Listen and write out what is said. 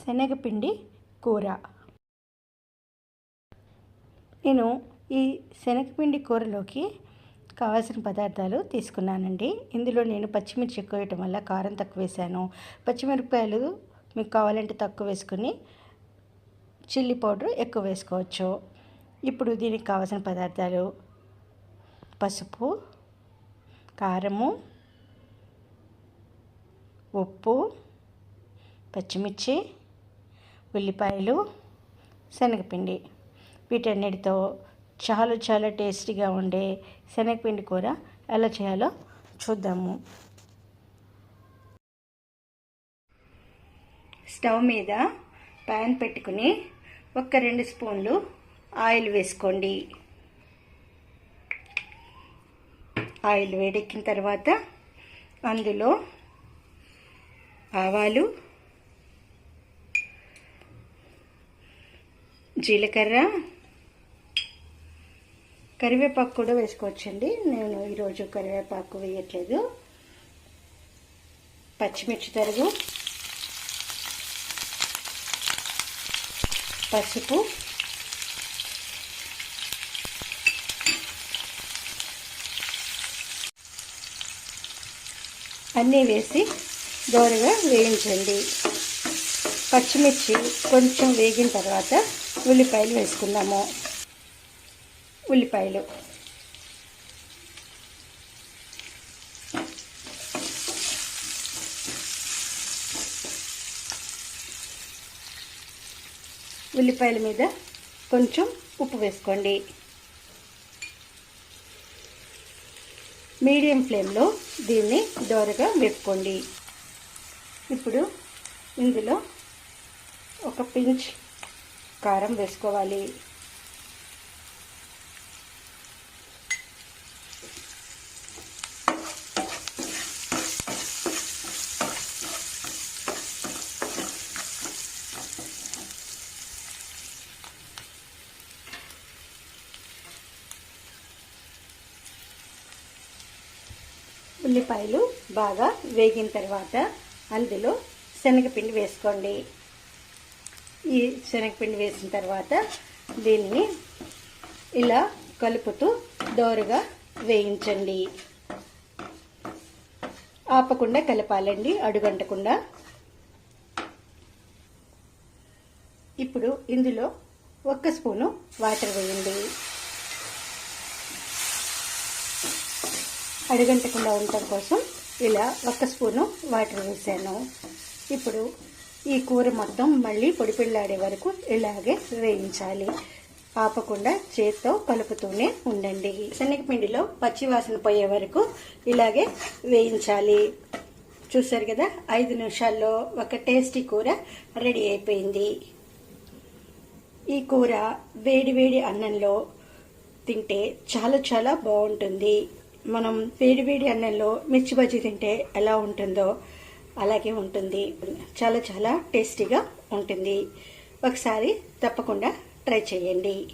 శనగపిండి కూర. నేను ఈ శనగపిండి కూరలోకి కావాల్సిన పదార్థాలు తీసుకున్నానండి. ఇందులో నేను పచ్చిమిర్చి ఎక్కువ వేయటం వల్ల కారం తక్కువ వేసాను పచ్చిమిరపకాయలు మీకు కావాలంటే తక్కువ వేసుకుని చిల్లీ పౌడర్ ఎక్కువ వేసుకోవచ్చు. ఇప్పుడు దీనికి కావాల్సిన పదార్థాలు పసుపు కారము ఉప్పు పచ్చిమిర్చి ఉల్లిపాయలు శనగపిండి. వీటన్నిటితో చాలా చాలా టేస్టీగా ఉండే శనగపిండి కూర ఎలా చేయాలో చూద్దాము. స్టవ్ మీద ప్యాన్ పెట్టుకుని ఒక రెండు స్పూన్లు ఆయిల్ వేసుకోండి. ఆయిల్ వేడెక్కిన తర్వాత అందులో ఆవాలు జీలకర్ర. కరివేపాకు కూడా వేసుకోవచ్చండి. నేను ఈరోజు కరివేపాకు వేయట్లేదు. పచ్చిమిర్చి తరుగు. పసుపు. అన్నీ వేసి దోరగా వేయించండి. పచ్చిమిర్చి కొంచెం వేగిన తర్వాత ఉల్లిపాయలు వేసుకుందాము. ఉల్లిపాయలు. ఉల్లిపాయల మీద కొంచెం ఉప్పు వేసుకోండి. మీడియం ఫ్లేమ్లో దీన్ని దోరగా వేపుకోండి. ఇప్పుడు ఇందులో ఒక పించ్ కారం వేసుకోవాలి. ఉల్లిపాయలు బాగా వేగిన తర్వాత అందులో శనగపిండి వేసుకోండి. ఈ శనగపిండి వేసిన తర్వాత దీన్ని ఇలా కలుపుతూ దోరగా వేయించండి. ఆపకుండా కలపాలండి అడుగంటకుండా. ఇప్పుడు ఇందులో ఒక్క స్పూను వాటర్ వేయండి. అడుగంటకుండా ఉండటం కోసం ఇలా ఒక్క స్పూను వాటర్ వేసాను. ఇప్పుడు ఈ కూర మొత్తం మళ్ళీ పొడి పిల్లాడే వరకు ఇలాగే వేయించాలి. ఆపకుండా చేత్తో కలుపుతూనే ఉండండి. శనగపిండిలో పచ్చివాసన పోయే వరకు ఇలాగే వేయించాలి. చూసారు కదా ఐదు నిమిషాల్లో ఒక టేస్టీ కూర రెడీ అయిపోయింది. ఈ కూర వేడి వేడి అన్నంలో తింటే చాలా చాలా బాగుంటుంది. మనం వేడి వేడి అన్నంలో మిర్చి బజ్జీ తింటే ఎలా ఉంటుందో అలాగే ఉంటుంది. చాలా చాలా టేస్టీగా ఉంటుంది. ఒకసారి తప్పకుండా ట్రై చేయండి.